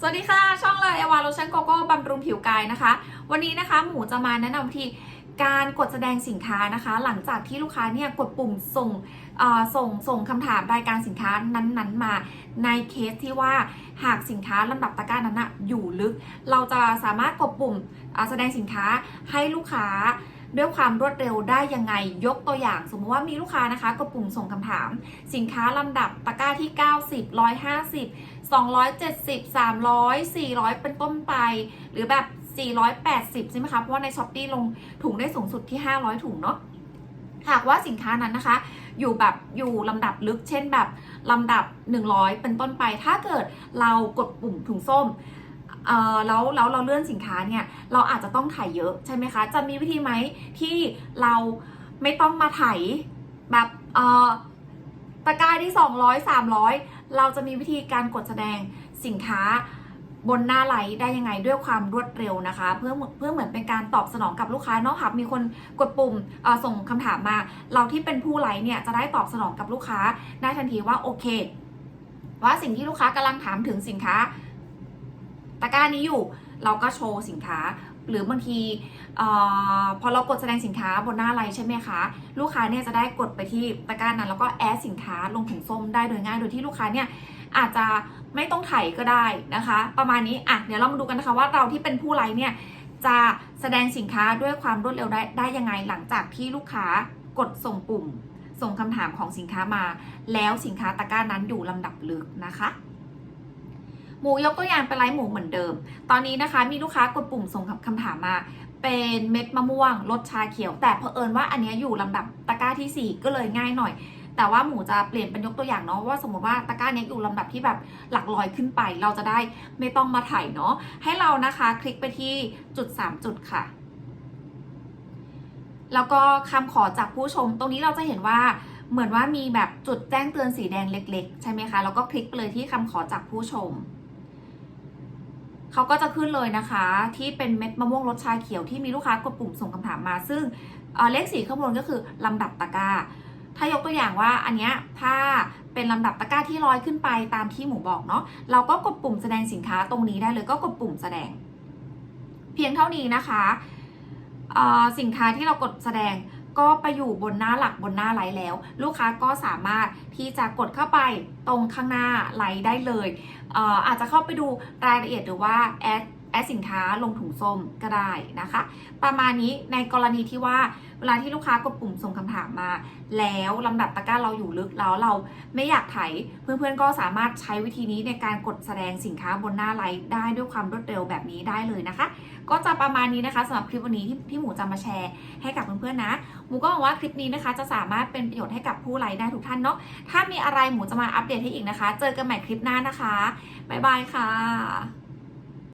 สวัสดีค่ะ ช่องเลยเอวาโลชั่นโกโก้บำรุงผิวกายนะคะ วันนี้นะคะหมูจะมาแนะนำวิธีการกดแสดงสินค้านะคะ หลังจากที่ลูกค้าเนี่ยกดปุ่มส่งเอ่อส่งส่งคำถามรายการสินค้านั้นๆ มาในเคสที่ว่าหากสินค้าลำดับตะกร้านั้นนะอยู่ลึก เราจะสามารถกดปุ่มอ่าแสดงสินค้าให้ลูกค้า ด้วยความรวดเร็วได้ยังไงยกตัวอย่าง สมมติว่ามีลูกค้านะคะกดปุ่มส่งคำถาม สินค้าลำดับตะกร้าที่ 90 150 270 300 400 เป็นต้นไป หรือแบบ 480 ใช่ไหมคะ เพราะว่าในช้อปปี้ลงถุงได้สูงสุดที่ 500 ถุงเนาะหากว่าสินค้านั้นนะคะ อยู่แบบอยู่ลำดับลึกเช่นแบบลำดับ 100 เป็นต้นไป ถ้าเกิดเรากดปุ่มถุงส้ม เออแล้วแล้วเราเลื่อนสินค้าเนี่ยเราอาจจะต้องถ่ายเยอะใช่ไหมคะ จะมีวิธีไหมที่เราไม่ต้องมาถ่ายแบบเออตะกร้าที่ 200 300 เราจะมีวิธีการกดแสดงสินค้าบนหน้าไลฟ์ได้ยังไงด้วยความรวดเร็วนะคะ เพื่อเพื่อเหมือนเป็นการตอบสนองกับลูกค้าเนาะค่ะมีคนกดปุ่มส่งคำถามมา เราที่เป็นผู้ไลฟ์เนี่ยจะได้ตอบสนองกับลูกค้าได้ทันทีว่าโอเค ว่าสิ่งที่ลูกค้ากำลังถามถึงสินค้า ตะกร้านี้อยู่ เราก็โชว์สินค้า หรือบางทีออพอเรากดแสดงสินค้าบนหน้าไลน์ใช่ไหมคะ ลูกค้าเนี่ยจะได้กดไปที่ตะกร้านั้น แล้วก็แอดสินค้าลงถุงส้มได้โดยง่าย โดยที่ลูกค้าเนี่ยอาจจะไม่ต้องถ่ายก็ได้นะคะ ประมาณนี้อะเดี๋ยวเรามาดูกันนะคะว่าเราที่เป็นผู้ไลฟ์เนี่ยจะแสดงสินค้าด้วยความรวดเร็วได้ได้ยังไงหลังจากที่ลูกค้ากดส่งปุ่ม ส่งคำถามของสินค้ามา แล้วสินค้าตะกร้านั้นอยู่ลำดับลึกนะคะ หมูยกตัวอย่างเป็นไลฟ์หมูเหมือนเดิม ตอนนี้นะคะมีลูกค้ากดปุ่มส่งคำถามมา เป็นเม็ดมะม่วงรสชาเขียว แต่เผอิญว่าอันนี้อยู่ลำดับตะกร้าที่ 4 ก็เลยง่ายหน่อย แต่ว่าหมูจะเปลี่ยนเป็นยกตัวอย่างเนาะว่าสมมติว่าตะกร้านี้อยู่ลำดับที่แบบหลักร้อยขึ้นไป เราจะได้ไม่ต้องมาถ่ายเนาะให้เรานะคะคลิกไปที่จุด 3 จุดค่ะ แล้วก็คำขอจากผู้ชม ตรงนี้เราจะเห็นว่าเหมือนว่ามีแบบจุดแจ้งเตือนสีแดงเล็ก ๆ ใช่ไหมคะแล้วก็คลิกไปเลยที่คำขอจากผู้ชม เขาก็จะขึ้นเลยนะคะ ที่เป็นเม็ดมะม่วงรสชาเขียวที่มีลูกค้ากดปุ่มส่งคำถามมา ซึ่งเเลขสีข้างบนก็คือลำดับตะกร้า ถ้ายกตัวอย่างว่าอันเนี้ยถ้าเป็นลำดับตะกร้าที่ร้อยขึ้นไปตามที่หมูบอกเนาะเราก็กดปุ่มแสดงสินค้าตรงนี้ได้เลยก็กดปุ่มแสดง เพียงเท่านี้นะคะสินค้าที่เรากดแสดง ก็ไปอยู่บนหน้าหลักบนหน้าไลท์แล้ว ลูกค้าก็สามารถที่จะกดเข้าไปตรงข้างหน้าไลท์ได้เลยเอออาจจะเข้าไปดูรายละเอียดหรือว่าแอด แอดสินค้าลงถุงส้มก็ได้นะคะ ประมาณนี้ในกรณีที่ว่าเวลาที่ลูกค้ากดปุ่มส่งคำถามมา แล้วลำดับตะกร้าเราอยู่ลึกแล้วเราไม่อยากไถเพื่อนๆก็สามารถใช้วิธีนี้ในการกดแสดงสินค้าบนหน้าไลฟ์ได้ด้วยความรวดเร็วแบบนี้ได้เลยนะคะ ก็จะประมาณนี้นะคะสำหรับคลิปวันนี้ที่ที่หมูจะมาแชร์ให้กับเพื่อนๆนะหมูก็หวังว่าคลิปนี้นะคะ จะสามารถเป็นประโยชน์ให้กับผู้ไลฟ์ได้ทุกท่านเนาะถ้ามีอะไรหมูจะมาอัปเดตให้อีกนะคะ เจอกันใหม่คลิปหน้านะคะบ๊ายบายค่ะ